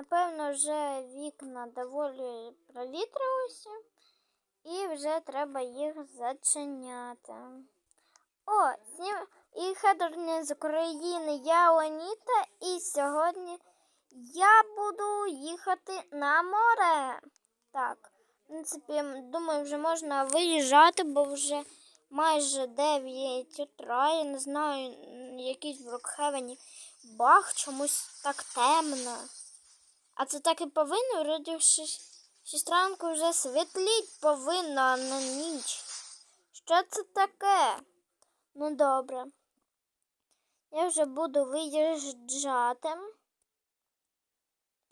Напевно, вже вікна доволі провітрилися, і вже треба їх зачиняти. О, і хедерні з України, я Леоніта, і сьогодні я буду їхати на море. Так, в принципі, думаю, вже можна виїжджати, бо вже майже 9 утра. Я не знаю, якийсь в Брокхевені баг, чомусь так темно. А це так і повинно, вроді в шість, ранку вже світліть повинно, а не ніч. Що це таке? Ну добре. Я вже буду виїжджати.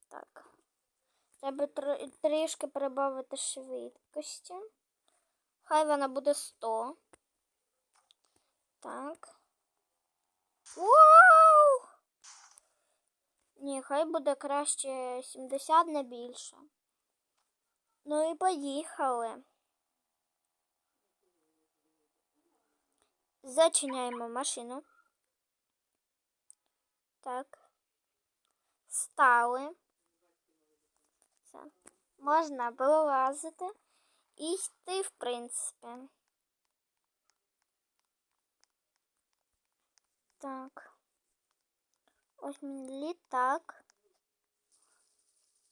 Так. Треба тр- трішки прибавити швидкості. Хай вона буде 100. Так. Вау! Ні, хай буде краще 70, не більше. Ну і поїхали. Зачиняємо машину. Так. Стали. Все. Можна вилазити і йти, в принципі. Так. Ось мій літак.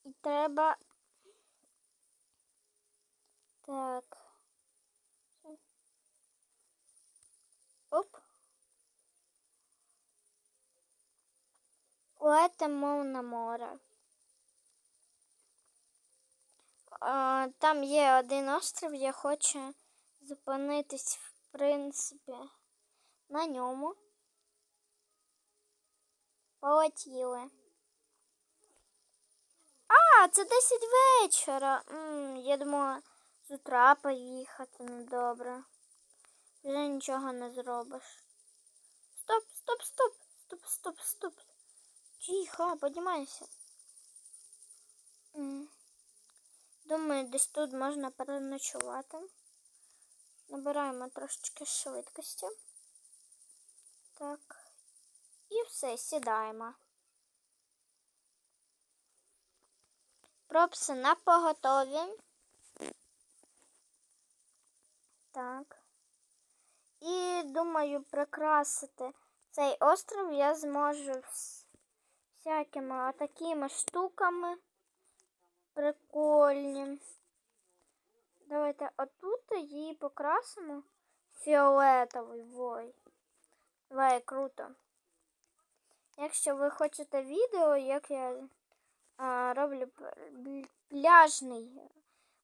І треба. Так. Оп. Летимо на море. А, там є один острів, я хочу зупинитись, в принципі, на ньому. Полетіли. А, це 10 вечора. М, я думала, з утра поїхати, ну добре. Вже нічого не зробиш. Стоп, стоп, стоп, стоп, стоп, стоп. Тихо, піднімайся. М. Думаю, десь тут можна переночувати. Набираємо трошечки швидкості. Так. І все, сідаємо. Пропси на поготові. Так. І думаю, прикрасити цей остров я зможу всякими такими штуками. Прикольні. Давайте отут її покрасимо. Фіолетовий вой. Давай, круто. Якщо ви хочете відео, як я а, роблю пляжний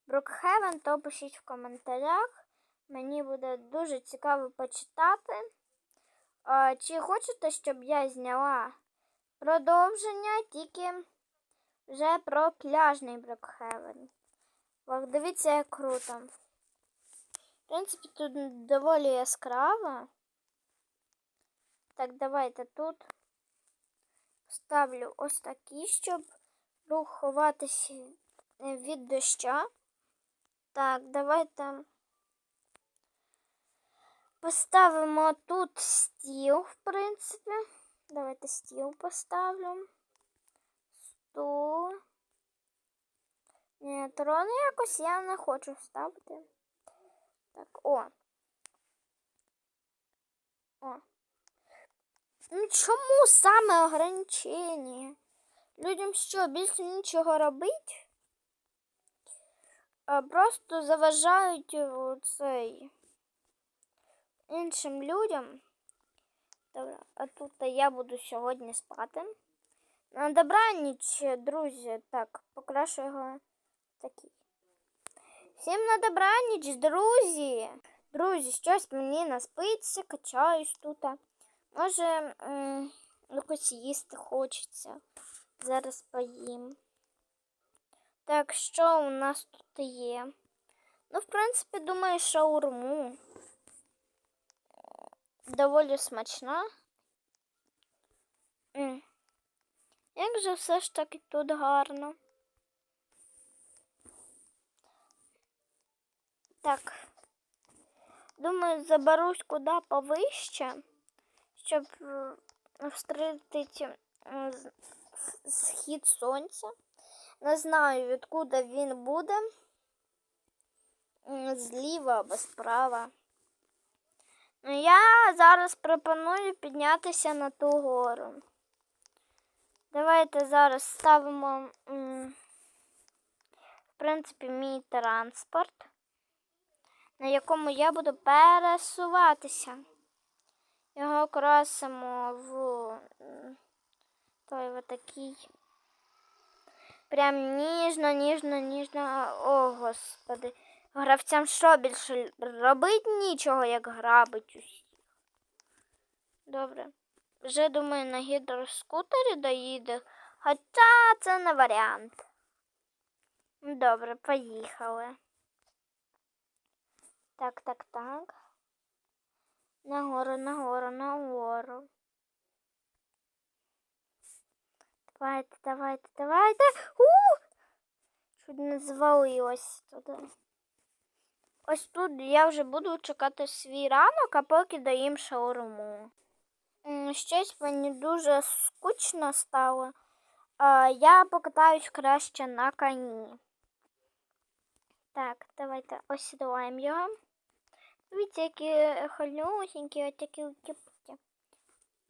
Брукхевен, то пишіть в коментарях. Мені буде дуже цікаво почитати. А, чи хочете, щоб я зняла продовження тільки вже про пляжний Брукхевен? Дивіться, як круто. В принципі, тут доволі яскраво. Так, давайте тут ставлю ось такі, щоб рух від доща. Так, давайте поставимо тут стіл, в принципі. Давайте стіл поставлю. Стул. Ні, трон якось я не хочу ставити. Так, о. О. Ну чому саме ограничення? Людям що, більше нічого робить? Просто заважають цей іншим людям. Добре, а тут я буду сьогодні спати. На добраніч, друзі. Так, покрашу його такий. Всім на добраніч, друзі. Друзі, щось мені наспиться, качаюсь тут. Може, якось їсти хочеться. Зараз поїм. Так, що у нас тут є? Ну, в принципі, думаю, шаурму. Доволі смачна. Як же все ж таки тут гарно. Так. Думаю, заберусь куди повище, щоб е, встретити е, с- схід сонця. Не знаю, відкуди він буде. Зліва або справа. Ну, я зараз пропоную піднятися на ту гору. Давайте зараз ставимо, в принципі, мій транспорт, на якому я буду пересуватися. Його красимо в той в такий. Прям ніжно, ніжно, ніжно. О, господи. Гравцям що більше робить нічого, як грабить усіх. Добре. Вже думаю, на гідроскутері доїде, хоча це не варіант. Добре, поїхали. Так, так, так. Нагору, нагору, нагору. Давайте, давайте, давайте. У! Чуть не звалилось туди. Ось тут я вже буду чекати свій ранок, а поки доїм шаурму. Щось мені дуже скучно стало. Я покатаюсь краще на коні. Так, давайте осідлаємо його. Дивіться, які холюсенькі, ось такі кіпки.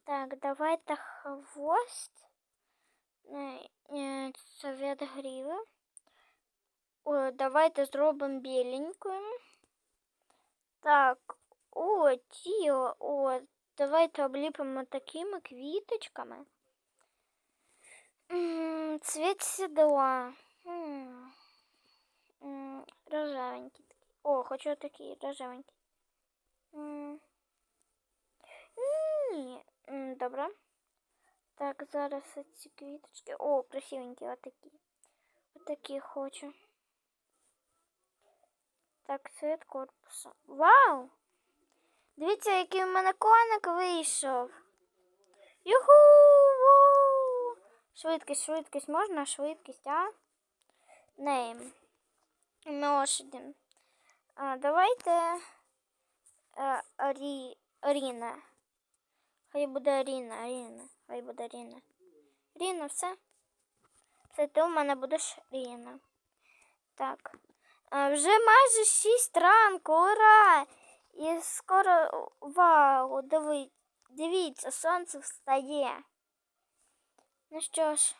Так, давайте хвост. Е, е, Це від гріви. О, давайте зробимо біленькою. Так, о, тіло, о, давайте обліпимо такими квіточками. М, Цвіт сідла. М, м, Рожевенький такий. О, хочу такий рожевенький. Добре. Так, зараз ці квіточки. О, красивенькі отакі. Отакі хочу. Так, цвет корпусу. Вау! Дивіться, який в мене коник вийшов. Юху! Швидкість, швидкість, можна швидкість, а? Нейм. Лошаді. А, давайте е, Арі, Аріна. Хай буде Аріна, Аріна. Хай буде Аріна. Ріна, все. Це ти у мене будеш Ріна. Так. А, вже майже 6 ранку, ура! І скоро вау, диви, дивіться, сонце встає. Ну що ж,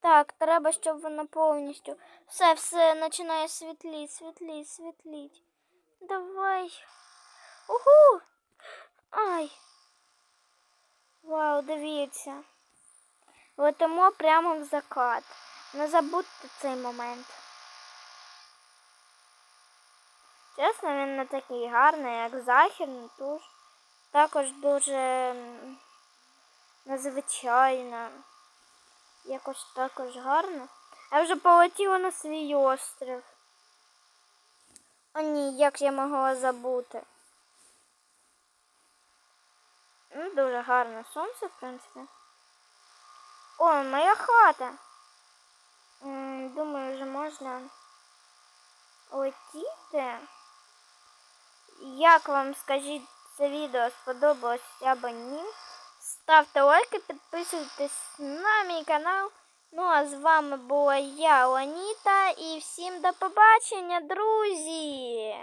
так, треба, щоб воно повністю. Все, все починає світліть, світліть, світліть. Давай. Угу! Ай. Вау, дивіться. Летимо прямо в закат. Не забудьте цей момент. Чесно, він не такий гарний, як західний, тож також дуже незвичайно. Якось також гарно. Я вже полетіла на свій острів. О ні, як я могла забути. Ну, дуже гарне сонце, в принципі. О, моя хата. Думаю, вже можна летіти. Як вам скажіть це відео сподобалось або ні? Ставте лайки, підписуйтесь на мій канал. Ну а з вами була я, Ланіта, і всім до побачення, друзі!